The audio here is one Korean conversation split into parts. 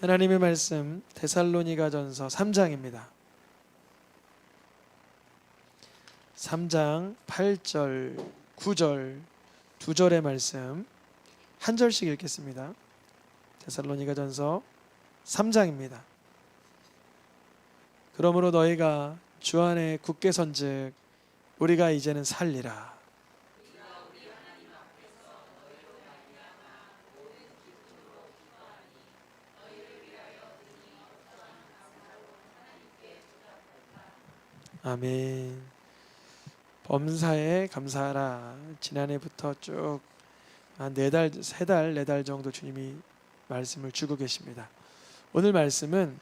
하나님의 말씀 데살로니가전서 3장입니다. 3장 8절, 9절, 두 절의 말씀 한 절씩 읽겠습니다. 데살로니가전서 3장입니다. 그러므로 너희가 주 안에 굳게 선즉 우리가 이제는 살리라. 아멘. 범사에 감사하라. 지난해부터 쭉 한 네 달, 세 달, 네 달 정도 주님이 말씀을 주고 계십니다. 오늘 말씀은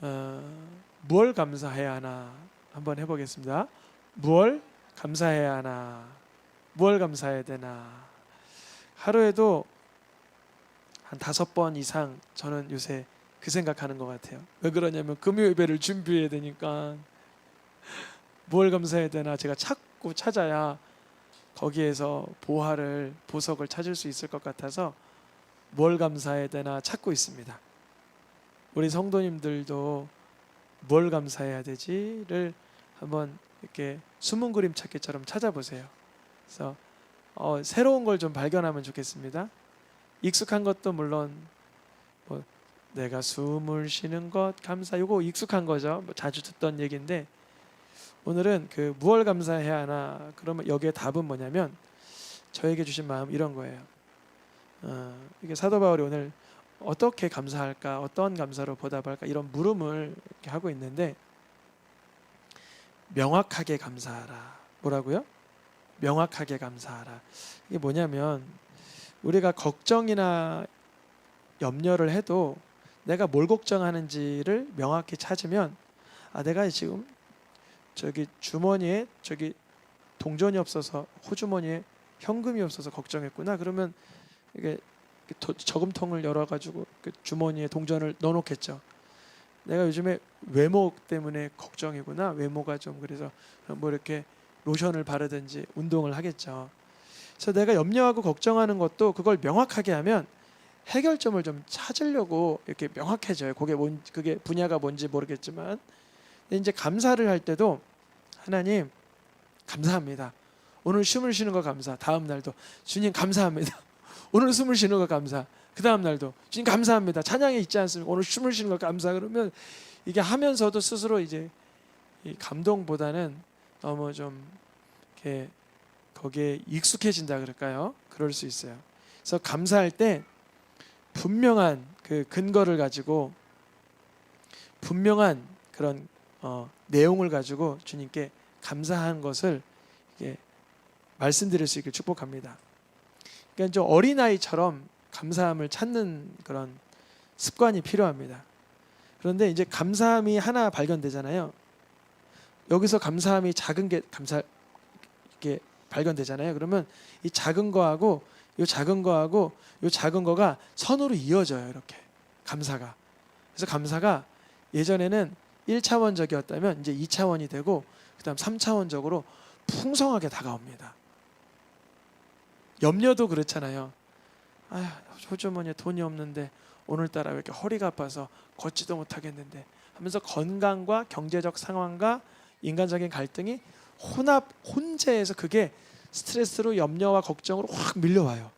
어, 무얼 감사해야 하나 한번 해보겠습니다. 무얼 감사해야 하나, 무얼 감사해야 되나. 하루에도 한 다섯 번 이상 저는 요새 그 생각하는 것 같아요. 왜 그러냐면 금요 예배를 준비해야 되니까 뭘 감사해야 되나 제가 찾고 찾아야 거기에서 보화를 보석을 찾을 수 있을 것 같아서 뭘 감사해야 되나 찾고 있습니다. 우리 성도님들도 뭘 감사해야 되지를 한번 이렇게 숨은 그림 찾기처럼 찾아보세요. 그래서 어, 새로운 걸 좀 발견하면 좋겠습니다. 익숙한 것도 물론 뭐 내가 숨을 쉬는 것 감사 이거 익숙한 거죠. 뭐 자주 듣던 얘기인데 오늘은 그 무얼 감사해야 하나 그러면 여기에 답은 뭐냐면 저에게 주신 마음 이런 거예요. 어, 이게 사도 바울이 오늘 어떻게 감사할까, 어떤 감사로 보답할까 이런 물음을 이렇게 하고 있는데 명확하게 감사하라. 뭐라고요? 명확하게 감사하라. 이게 뭐냐면 우리가 걱정이나 염려를 해도 내가 뭘 걱정하는지를 명확히 찾으면 아 내가 지금 저기 주머니에 저기 동전이 없어서 호주머니에 현금이 없어서 걱정했구나. 그러면 이게 도- 저금통을 열어 가지고 그 주머니에 동전을 넣어 놓겠죠. 내가 요즘에 외모 때문에 걱정이구나. 외모가 좀 그래서 뭐 이렇게 로션을 바르든지 운동을 하겠죠. 그래서 내가 염려하고 걱정하는 것도 그걸 명확하게 하면 해결점을 좀 찾으려고 이렇게 명확해져요. 그게 뭔 그게 분야가 뭔지 모르겠지만 근데 이제 감사를 할 때도 하나님 감사합니다. 오늘 숨을 쉬는 거 감사. 다음 날도 주님 감사합니다. 오늘 숨을 쉬는 거 감사. 그 다음 날도 주님 감사합니다. 찬양에 있지 않습니까? 오늘 숨을 쉬는 거 감사. 그러면 이게 하면서도 스스로 이제 이 감동보다는 너무 좀 이렇게 거기에 익숙해진다 그럴까요? 그럴 수 있어요. 그래서 감사할 때 분명한 그 근거를 가지고 분명한 그런 어, 내용을 가지고 주님께 감사한 것을 말씀드릴 수 있길 축복합니다. 그러니까 좀 어린 아이처럼 감사함을 찾는 그런 습관이 필요합니다. 그런데 이제 감사함이 하나 발견되잖아요. 여기서 감사함이 작은 게 감사 이게 발견되잖아요. 그러면 이 작은 거하고 이 작은 거하고 이 작은 거가 선으로 이어져요. 이렇게 감사가. 그래서 감사가 예전에는 1차원적이었다면 이제 2차원이 되고 그다음 3차원적으로 풍성하게 다가옵니다. 염려도 그렇잖아요. 아, 호주머니에 돈이 없는데 오늘따라 왜 이렇게 허리가 아파서 걷지도 못하겠는데 하면서 건강과 경제적 상황과 인간적인 갈등이 혼합 혼재해서 그게 스트레스로 염려와 걱정으로 확 밀려와요.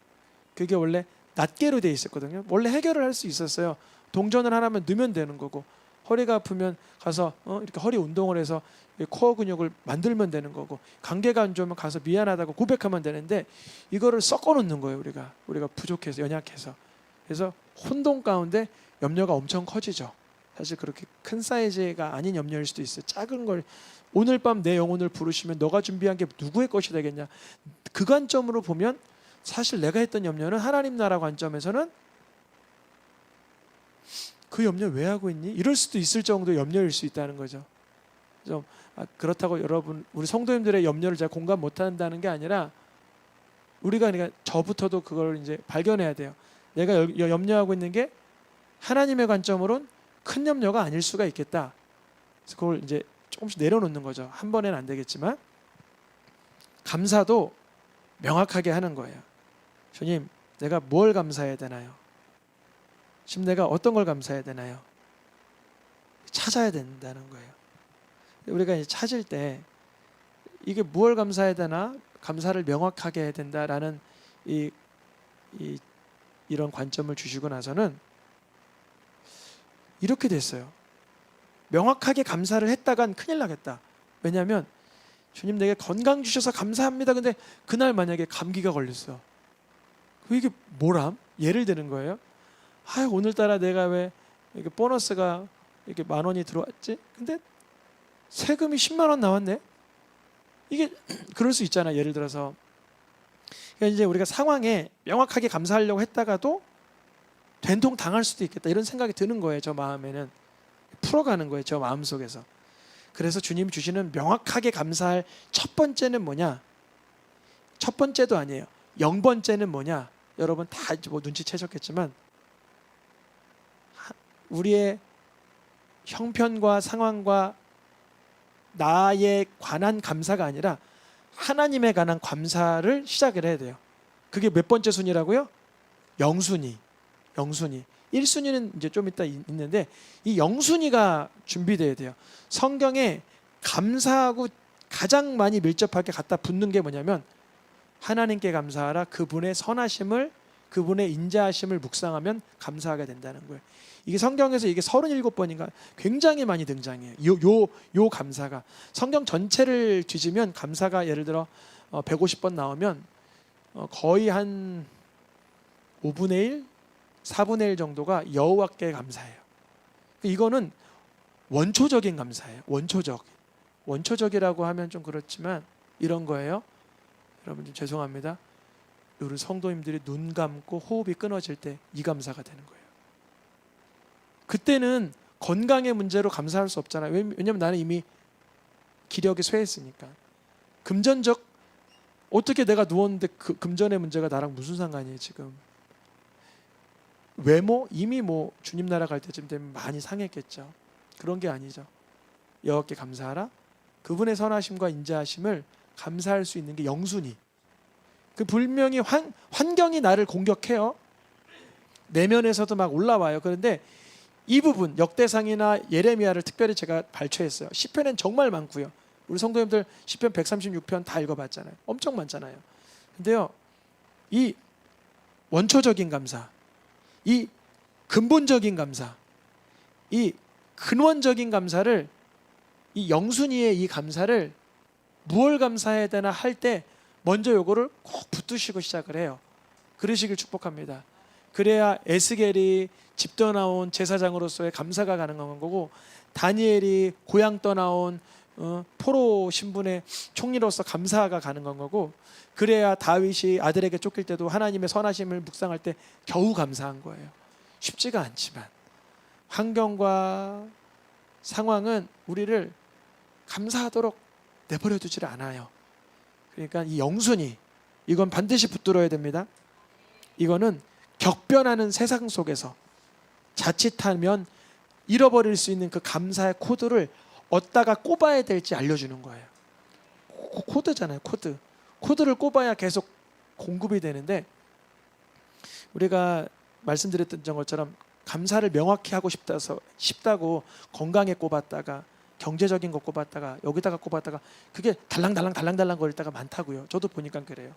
그게 원래 낱개로 돼 있었거든요. 원래 해결을 할 수 있었어요. 동전을 하나만 넣으면 되는 거고 허리가 아프면 가서 어, 이렇게 허리 운동을 해서 이 코어 근육을 만들면 되는 거고 관계가 안 좋으면 가서 미안하다고 고백하면 되는데 이거를 섞어 놓는 거예요 우리가. 우리가 부족해서 연약해서. 그래서 혼동 가운데 염려가 엄청 커지죠. 사실 그렇게 큰 사이즈가 아닌 염려일 수도 있어요. 작은 걸 오늘 밤 내 영혼을 부르시면 너가 준비한 게 누구의 것이 되겠냐. 그 관점으로 보면 사실 내가 했던 염려는 하나님 나라 관점에서는 그 염려 왜 하고 있니? 이럴 수도 있을 정도 염려일 수 있다는 거죠. 좀 아, 그렇다고 여러분 우리 성도님들의 염려를 제가 공감 못 한다는 게 아니라 우리가 그러니까 저부터도 그걸 이제 발견해야 돼요. 내가 염려하고 있는 게 하나님의 관점으로는 큰 염려가 아닐 수가 있겠다. 그래서 그걸 이제 조금씩 내려놓는 거죠. 한 번에는 안 되겠지만 감사도 명확하게 하는 거예요. 주님, 내가 뭘 감사해야 되나요? 지금 내가 어떤 걸 감사해야 되나요? 찾아야 된다는 거예요. 우리가 이제 찾을 때 이게 무엇을 감사해야 되나 감사를 명확하게 해야 된다라는 이, 이 이런 관점을 주시고 나서는 이렇게 됐어요. 명확하게 감사를 했다간 큰일 나겠다. 왜냐하면 주님 내게 건강 주셔서 감사합니다. 근데 그날 만약에 감기가 걸렸어. 그 이게 뭐람? 예를 드는 거예요. 아 오늘따라 내가 왜 이렇게 보너스가 이렇게 만 원이 들어왔지? 근데 세금이 10만 원 나왔네. 이게 그럴 수 있잖아. 예를 들어서 그러니까 이제 우리가 상황에 명확하게 감사하려고 했다가도 된통 당할 수도 있겠다 이런 생각이 드는 거예요. 저 마음에는 풀어가는 거예요. 저 마음 속에서. 그래서 주님이 주시는 명확하게 감사할 첫 번째는 뭐냐? 첫 번째도 아니에요. 영 번째는 뭐냐? 여러분 다 뭐 눈치채셨겠지만 하- 우리의 형편과 상황과 나에 관한 감사가 아니라 하나님에 관한 감사를 시작을 해야 돼요. 그게 몇 번째 순위라고요? 영순위. 영순위. 1순위는 이제 좀 이따 있- 있는데 이 영순위가 준비돼야 돼요. 성경에 감사하고 가장 많이 밀접하게 갖다 붙는 게 뭐냐면 하나님께 감사하라 그분의 선하심을 그분의 인자하심을 묵상하면 감사하게 된다는 거예요. 이게 성경에서 이게 37번인가 굉장히 많이 등장해요. 요 요 요 감사가 성경 전체를 뒤지면 감사가 예를 들어 어, 150번 나오면 어, 거의 한 5분의 1, 4분의 1 정도가 여호와께 감사해요. 이거는 원초적인 감사예요. 원초적. 원초적이라고 하면 좀 그렇지만 이런 거예요. 여러분 좀 죄송합니다. 우리 성도님들이 눈 감고 호흡이 끊어질 때 이 감사가 되는 거예요. 그때는 건강의 문제로 감사할 수 없잖아요. 왜냐- 왜냐면 나는 이미 기력이 쇠했으니까. 금전적 어떻게 내가 누웠는데 그 금전의 문제가 나랑 무슨 상관이에요 지금? 외모 이미 뭐 주님 나라 갈 때쯤 되면 많이 상했겠죠. 그런 게 아니죠. 여호와께 감사하라. 그분의 선하심과 인자하심을 감사할 수 있는 게 영순이. 그 분명히 환, 환경이 나를 공격해요. 내면에서도 막 올라와요. 그런데 이 부분 역대상이나 예레미야를 특별히 제가 발췌했어요. 시편엔 정말 많고요. 우리 성도님들 시편 136편 다 읽어봤잖아요. 엄청 많잖아요. 근데요, 이 원초적인 감사, 이 근본적인 감사, 이 근원적인 감사를 이 영순이의 이 감사를 무얼 감사해야 되나 할 때 먼저 요거를 꼭 붙드시고 시작을 해요. 그러시길 축복합니다. 그래야 에스겔이 집 떠나온 제사장으로서의 감사가 가능한 거고 다니엘이 고향 떠나온 어, 포로 신분의 총리로서 감사가 가능한 거고 그래야 다윗이 아들에게 쫓길 때도 하나님의 선하심을 묵상할 때 겨우 감사한 거예요. 쉽지가 않지만 환경과 상황은 우리를 감사하도록 내버려 두질 않아요. 그러니까 이 영순이 이건 반드시 붙들어야 됩니다. 이거는 격변하는 세상 속에서 자칫하면 잃어버릴 수 있는 그 감사의 코드를 어디다가 꼽아야 될지 알려주는 거예요. 코- 코드잖아요, 코드. 코드를 꼽아야 계속 공급이 되는데 우리가 말씀드렸던 것처럼 감사를 명확히 하고 싶다서 싶다고 건강에 꼽았다가 경제적인 거 꼽았다가 여기다가 꼽았다가 그게 달랑달랑 달랑달랑 거릴 때가 많다고요. 저도 보니까 그래요.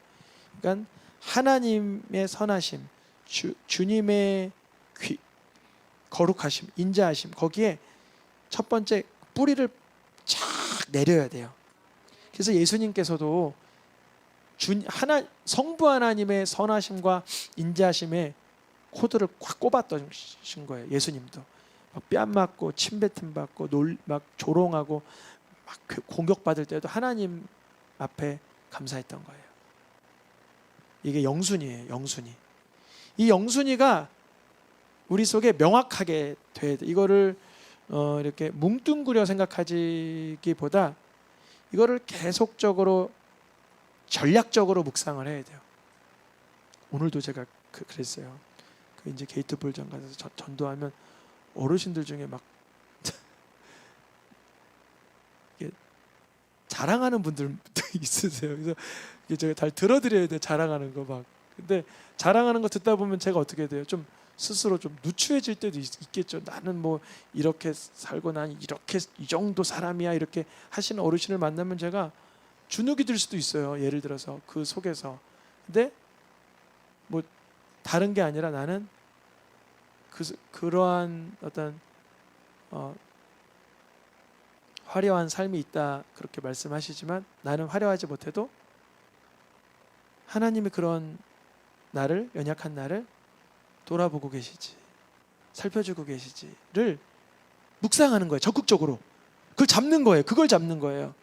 그러니까 하나님의 선하심, 주, 주님의 귀, 거룩하심, 인자하심 거기에 첫 번째 뿌리를 쫙 내려야 돼요. 그래서 예수님께서도 주 하나 성부 하나님의 선하심과 인자하심에 코드를 꽉 꼽았던 거예요. 예수님도 막 뺨 맞고 침뱉음 받고 놀, 막 조롱하고 막그 공격받을 때도 하나님 앞에 감사했던 거예요. 이게 영순이에요. 영순이. 이 영순이가 우리 속에 명확하게 돼야 돼. 이거를 어, 이렇게 뭉뚱그려 생각하기보다 이거를 계속적으로 전략적으로 묵상을 해야 돼요. 오늘도 제가 그, 그랬어요. 그 이제 게이트 볼 장 가서 전- 전도하면 어르신들 중에 막 자랑하는 분들 있으세요. 그래서 제가 잘 들어드려야 돼 자랑하는 거 막. 근데 자랑하는 거 듣다 보면 제가 어떻게 돼요? 좀 스스로 좀 누추해질 때도 있, 겠죠 나는 뭐 이렇게 살고 난 이렇게 이 정도 사람이야 이렇게 하시는 어르신을 만나면 제가 주눅이 들 수도 있어요. 예를 들어서 그 속에서. 근데 뭐 다른 게 아니라 나는 그 그러한 어떤 어, 화려한 삶이 있다 그렇게 말씀하시지만 나는 화려하지 못해도 하나님이 그런 나를 연약한 나를 돌아보고 계시지 살펴주고 계시지를 묵상하는 거예요 적극적으로. 그걸 잡는 거예요 그걸 잡는 거예요.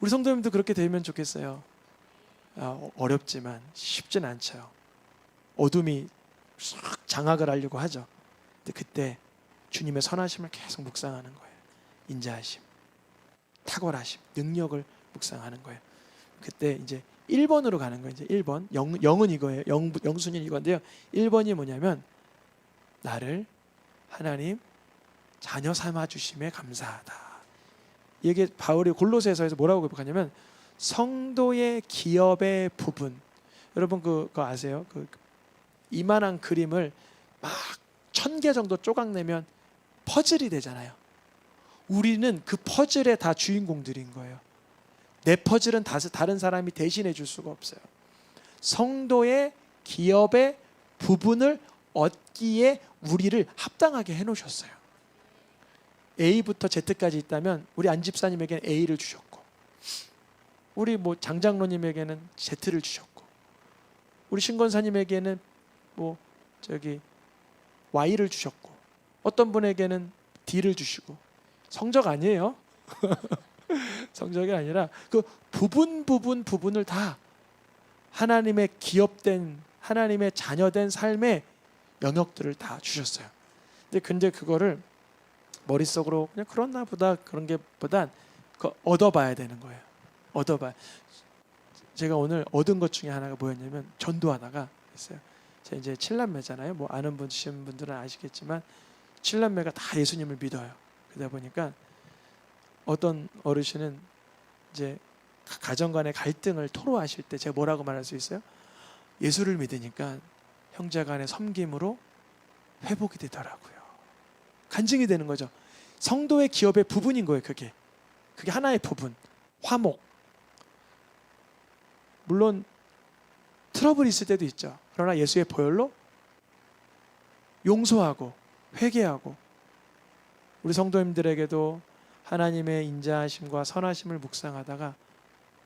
우리 성도님도 그렇게 되면 좋겠어요. 아, 어렵지만 쉽진 않죠. 어둠이 싹 장악을 하려고 하죠 근데 그때 주님의 선하심을 계속 묵상하는 거예요 인자하심 탁월하심 능력을 묵상하는 거예요 그때 이제 1번으로 가는 거예요. 이제 1번. 영, 영은 이거예요. 영, 영순위는 이건데요. 1번이 뭐냐면 나를 하나님 자녀 삼아 주심에 감사하다. 이게 바울이 골로새서에서 뭐라고 고백하냐면 성도의 기업의 부분. 여러분 그, 그거 아세요? 그 이만한 그림을 막 천 개 정도 조각 내면 퍼즐이 되잖아요. 우리는 그 퍼즐의 다 주인공들인 거예요. 내 퍼즐은 다- 다른 사람이 대신해 줄 수가 없어요. 성도의 기업의 부분을 얻기에 우리를 합당하게 해 놓으셨어요. A부터 Z까지 있다면 우리 안 집사님에게는 A를 주셨고 우리 뭐 장장로님에게는 Z를 주셨고 우리 신권사님에게는 뭐 저기 Y를 주셨고 어떤 분에게는 D를 주시고 성적 아니에요. 성적이 아니라 그 부분 부분 부분을 다 하나님의 기업된 하나님의 자녀된 삶의 영역들을 다 주셨어요. 근데 근데 그거를 머릿속으로 그냥 그렇나 보다 그런 게 보단 그 얻어봐야 되는 거예요. 얻어봐. 제가 오늘 얻은 것 중에 하나가 뭐였냐면 전도하다가 있어요. 이제 칠남매잖아요. 뭐 아는 분이신 분들은 아시겠지만 칠남매가 다 예수님을 믿어요. 그러다 보니까 어떤 어르신은 이제 가- 가정 간의 갈등을 토로하실 때 제가 뭐라고 말할 수 있어요? 예수를 믿으니까 형제 간의 섬김으로 회복이 되더라고요. 간증이 되는 거죠. 성도의 기업의 부분인 거예요, 그게. 그게 하나의 부분. 화목. 물론 트러블이 있을 때도 있죠. 그러나 예수의 보혈로 용서하고 회개하고 우리 성도님들에게도 하나님의 인자하심과 선하심을 묵상하다가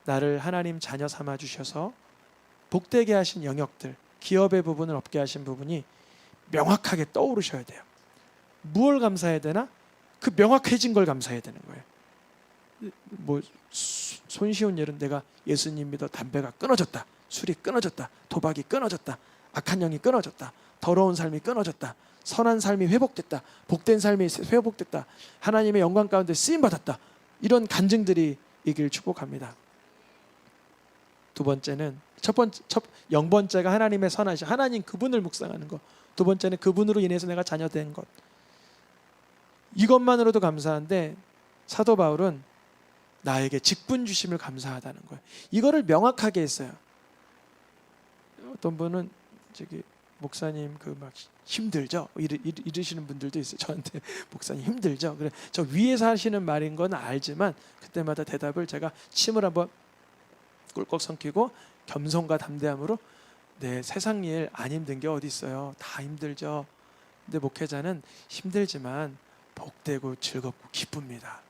나를 하나님 자녀 삼아 주셔서 복되게 하신 영역들, 기업의 부분을 없게 하신 부분이 명확하게 떠오르셔야 돼요. 무엇을 감사해야 되나? 그 명확해진 걸 감사해야 되는 거예요. 뭐 수- 손쉬운 예는 내가 예수님 믿어 담배가 끊어졌다, 술이 끊어졌다, 도박이 끊어졌다, 악한 영이 끊어졌다, 더러운 삶이 끊어졌다, 선한 삶이 회복됐다, 복된 삶이 회복됐다, 하나님의 영광 가운데 쓰임 받았다. 이런 간증들이 이길 축복합니다. 두 번째는 첫 번째 첫 영 번째가 하나님의 선하심, 하나님 그분을 묵상하는 것. 두 번째는 그분으로 인해서 내가 자녀된 것. 이것만으로도 감사한데 사도 바울은 나에게 직분 주심을 감사하다는 거예요. 이거를 명확하게 했어요. 어떤 분은 저기 목사님 그 막 힘들죠? 이르, 이르, 이르 시는 분들도 있어요. 저한테 목사님 힘들죠? 그래 저 위에서 하시는 말인 건 알지만 그때마다 대답을 제가 침을 한번 꿀꺽 삼키고 겸손과 담대함으로 네 세상 일 안 힘든 게 어디 있어요? 다 힘들죠? 근데 목회자는 힘들지만 복되고 즐겁고 기쁩니다.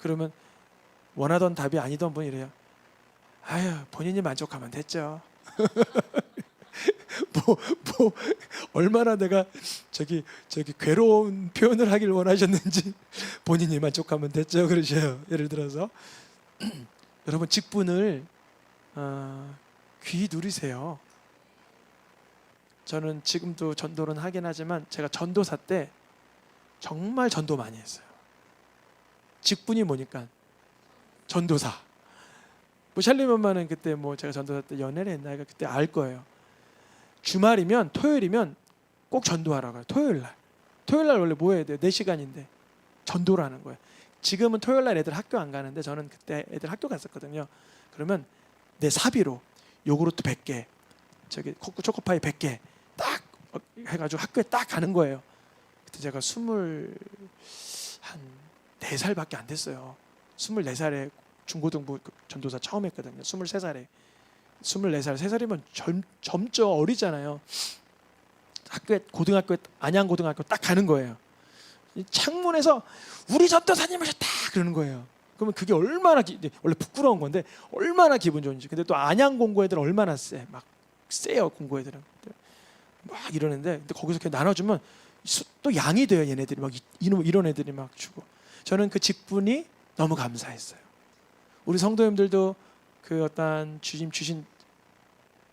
그러면 원하던 답이 아니던 분이 래요. 아유 본인이 만족하면 됐죠 뭐, 뭐 얼마나 내가 저기 저기 괴로운 표현을 하길 원하셨는지 본인이 만족하면 됐죠 그러셔요. 예를 들어서 여러분 직분을 어, 귀히 누리세요. 저는 지금도 전도는 하긴 하지만 제가 전도사 때 정말 전도 많이 했어요. 직분이 뭐니까 전도사. 뭐 엄마는 그때 뭐 제가 전도사 때 연애를 했나요? 그때 알 거예요. 주말이면 토요일이면 꼭 전도하라고 해요. 토요일 날. 토요일 날 원래 뭐 해야 돼요? 4시간인데. 전도를 하는 거예요. 지금은 토요일 날 애들 학교 안 가는데 저는 그때 애들 학교 갔었거든요. 그러면 내 사비로 요구르트 100개, 저기 코코 초코파이 100개 딱 어, 해가지고 학교에 딱 가는 거예요. 그때 제가 스물 한 네 살밖에 안 됐어요. 스물네 살에 중고등부 그 전도사 처음 했거든요. 스물세 살에 스물네 살, 세 살이면 젊, 젊죠 어리잖아요. 학교에 고등학교에 안양 고등학교 딱 가는 거예요. 이 창문에서 우리 전도사님 오셨다 그러는 거예요. 그러면 그게 얼마나 기, 원래 부끄러운 건데 얼마나 기분 좋은지. 근데 또 안양 공고 애들 얼마나 세, 막 세요 공고 애들은. 막 이러는데 근데 거기서 이렇게 나눠 주면 수- 또 양이 돼요 얘네들이 막 이- 이런 이런 애들이 막 주고 저는 그 직분이 너무 감사했어요. 우리 성도님들도 그 어떤 주님 주신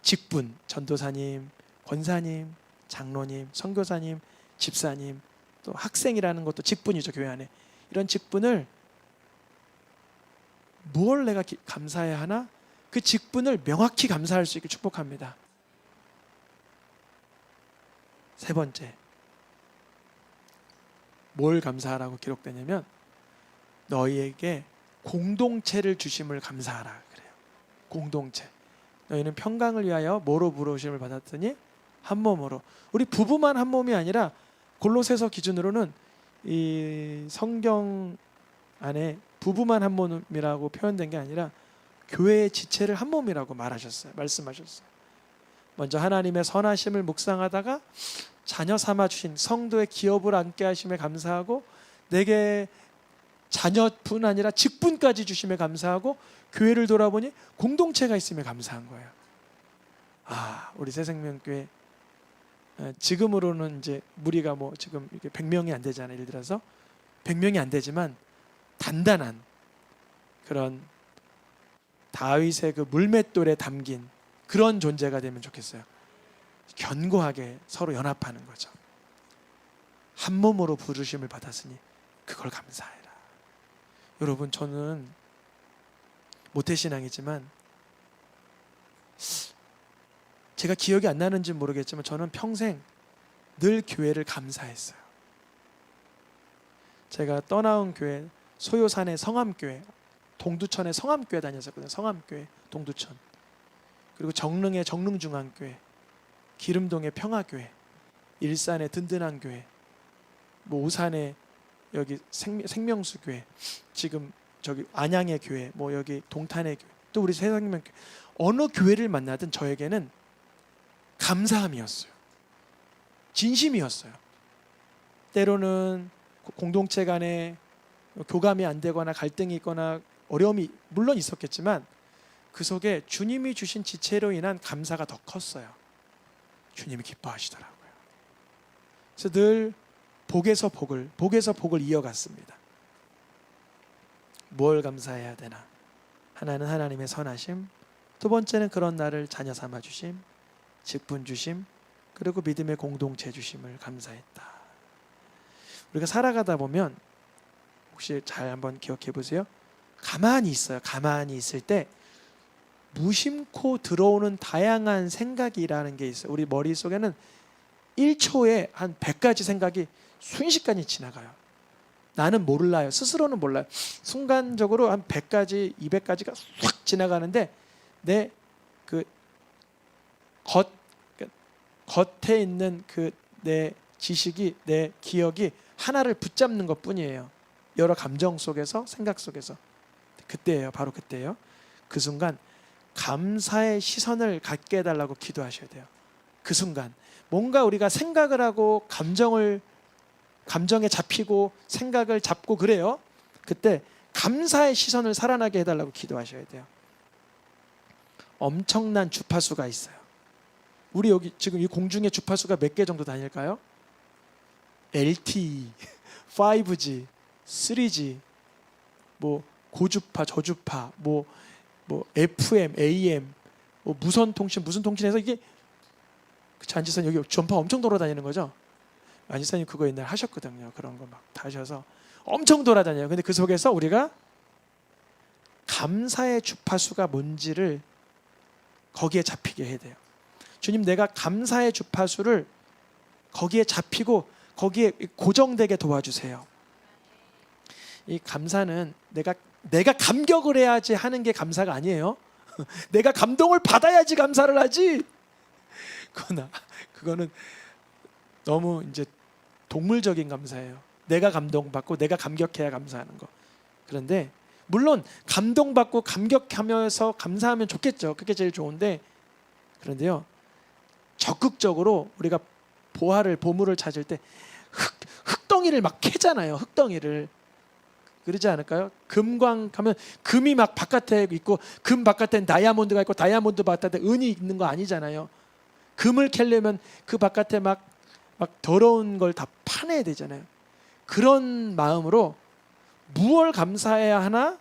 직분 전도사님, 권사님, 장로님, 선교사님, 집사님 또 학생이라는 것도 직분이죠 교회 안에 이런 직분을 무엇 내가 기- 감사해야 하나 그 직분을 명확히 감사할 수 있게 축복합니다. 세 번째 뭘 감사하라고 기록되냐면 너희에게 공동체를 주심을 감사하라 그래요. 공동체. 너희는 평강을 위하여 뭐로 부르심을 받았더니 한 몸으로. 우리 부부만 한 몸이 아니라 골로새서 기준으로는 이 성경 안에 부부만 한 몸이라고 표현된 게 아니라 교회의 지체를 한 몸이라고 말하셨어요. 말씀하셨어요. 먼저 하나님의 선하심을 묵상하다가 자녀 삼아 주신 성도의 기업을 안게 하심에 감사하고 내게 자녀뿐 아니라 직분까지 주심에 감사하고 교회를 돌아보니 공동체가 있음에 감사한 거예요. 아, 우리 새생명교회 어, 지금으로는 이제 무리가 뭐 지금 이게 100명이 안 되잖아요. 예를 들어서 100명이 안 되지만 단단한 그런 다윗의 그 물맷돌에 담긴 그런 존재가 되면 좋겠어요. 견고하게 서로 연합하는 거죠. 한 몸으로 부르심을 받았으니 그걸 감사해라. 여러분 저는 모태신앙이지만 제가 기억이 안 나는지 모르겠지만 저는 평생 늘 교회를 감사했어요. 제가 떠나온 교회 소요산의 성암교회 동두천의 성암교회 다녔었거든요. 성암교회 동두천 그리고 정릉의 정릉중앙교회 기름동의 평화교회 일산의 든든한 교회 뭐 오산의 여기 생명, 생명수 교회 지금 저기 안양의 교회 뭐 여기 동탄의 교회 또 우리 세상명 교회 어느 교회를 만나든 저에게는 감사함이었어요. 진심이었어요. 때로는 고- 공동체 간에 교감이 안 되거나 갈등이 있거나 어려움이 물론 있었겠지만 그 속에 주님이 주신 지체로 인한 감사가 더 컸어요. 주님이 기뻐하시더라고요. 그래서 늘 복에서 복을 복에서 복을 이어갔습니다. 뭘 감사해야 되나? 하나는 하나님의 선하심, 두 번째는 그런 나를 자녀 삼아 주심, 직분 주심, 그리고 믿음의 공동체 주심을 감사했다. 우리가 살아가다 보면 혹시 잘 한번 기억해 보세요. 가만히 있어요. 가만히 있을 때 무심코 들어오는 다양한 생각이라는 게 있어요. 우리 머릿속에는 1초에 한 100가지 생각이 순식간에 지나가요. 나는 몰라요. 스스로는 몰라요. 순간적으로 한 100가지, 200가지가 확 지나가는데 내 그 겉, 그 겉에 있는 그 내 지식이 내 기억이 하나를 붙잡는 것 뿐이에요. 여러 감정 속에서 생각 속에서 그때예요. 바로 그때예요. 그 순간 감사의 시선을 갖게 해달라고 기도하셔야 돼요. 그 순간 뭔가 우리가 생각을 하고 감정을 감정에 잡히고 생각을 잡고 그래요. 그때 감사의 시선을 살아나게 해달라고 기도하셔야 돼요. 엄청난 주파수가 있어요. 우리 여기 지금 이 공중에 주파수가 몇 개 정도 다닐까요? LTE, 5G, 3G, 뭐 고주파, 저주파, 뭐, 뭐 FM, AM, 뭐 무선 통신, 무슨 통신해서 이게 그 안지사님 여기 전파 엄청 돌아다니는 거죠? 안지사님 그거 옛날 하셨거든요. 그런 거 막 다셔서 엄청 돌아다녀요. 근데 그 속에서 우리가 감사의 주파수가 뭔지를 거기에 잡히게 해야 돼요. 주님 내가 감사의 주파수를 거기에 잡히고 거기에 고정되게 도와주세요. 이 감사는 내가 내가 감격을 해야지 하는 게 감사가 아니에요. 내가 감동을 받아야지 감사를 하지. 그거나 그거는 너무 이제 동물적인 감사예요. 내가 감동받고 내가 감격해야 감사하는 거. 그런데 물론 감동받고 감격하면서 감사하면 좋겠죠. 그게 제일 좋은데 그런데요. 적극적으로 우리가 보화를 보물을 찾을 때 흙, 흙덩이를 막 캐잖아요. 흙덩이를 그러지 않을까요? 금광 가면 금이 막 바깥에 있고 금 바깥엔 다이아몬드가 있고 다이아몬드 바깥에 은이 있는 거 아니잖아요. 금을 캐려면 그 바깥에 막, 막 더러운 걸 다 파내야 되잖아요. 그런 마음으로 무얼 감사해야 하나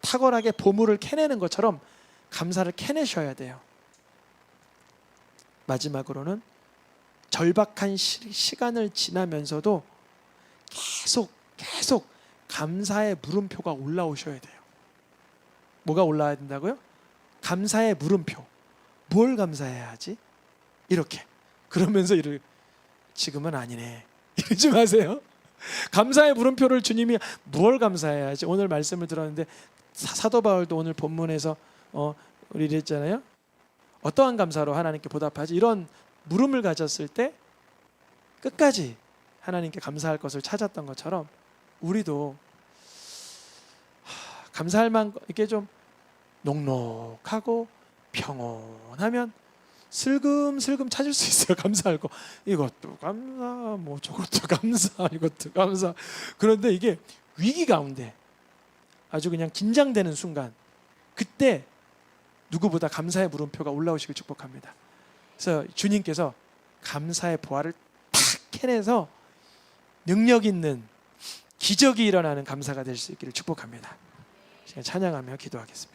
탁월하게 보물을 캐내는 것처럼 감사를 캐내셔야 돼요. 마지막으로는 절박한 시, 시간을 지나면서도 계속 계속 감사의 물음표가 올라오셔야 돼요. 뭐가 올라야 된다고요? 감사의 물음표. 뭘 감사해야 하지? 이렇게. 그러면서 이를 지금은 아니네. 이러지 마세요. 감사의 물음표를 주님이 뭘 감사해야 하지? 오늘 말씀을 들었는데 사- 사도 바울도 오늘 본문에서 어, 우리 이랬잖아요. 어떠한 감사로 하나님께 보답하지? 이런 물음을 가졌을 때 끝까지 하나님께 감사할 것을 찾았던 것처럼 우리도 하, 감사할 만 이게 좀 녹록하고 평온하면 슬금슬금 찾을 수 있어요. 감사할 거 이것도 감사, 뭐 저것도 감사, 이것도 감사. 그런데 이게 위기 가운데 아주 그냥 긴장되는 순간 그때 누구보다 감사의 물음표가 올라오시길 축복합니다. 그래서 주님께서 감사의 보화를 탁 캐내서 능력 있는 기적이 일어나는 감사가 될 수 있기를 축복합니다. 시간 찬양하며 기도하겠습니다.